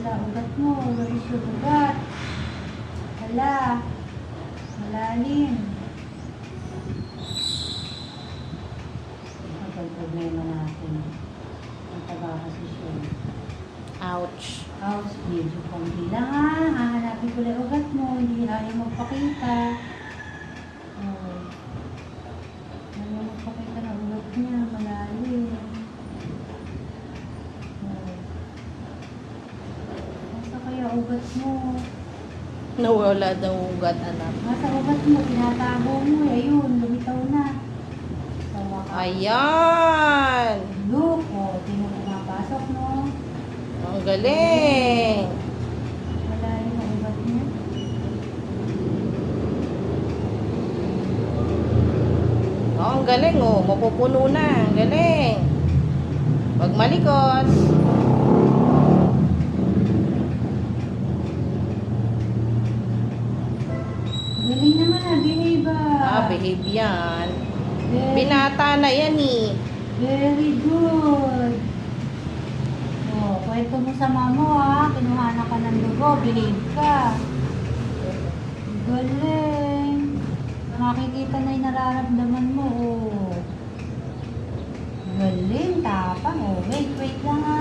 Wala, ugat mo. Where is your ugat? Wala. Malalim. Ang problema natin. Ang taba kasi siya. Ouch. House, medyo konti lang ha. Hahanapin ko lang ugat mo. Hindi ayaw magpakita. Oh. Ayaw magpakita ng ugat niya. Malalim. Oh. Kaya ugat mo? Nawala daw ugat, anak. Nasa ugat mo, tinatago mo. eh. Ayun, lumitaw na. Tawa ka. Ayan! Look, oh, di mo pumapasok, no? Ang galing! Malalim ang ugat niya. Oh, ang galing oh. Mapupuno na. Ang galing. Pag malikot. Galing naman ah, behave ah. Ah, behave yan. Very, Binata na yan eh. very good. Oh, kwento mo sa mamo ah. Kinuha ka ng dugo, behave ka. Galing. Makikita na yung nararamdaman mo. Oh. Galing, tapang. Oh, wait, wait lang ah.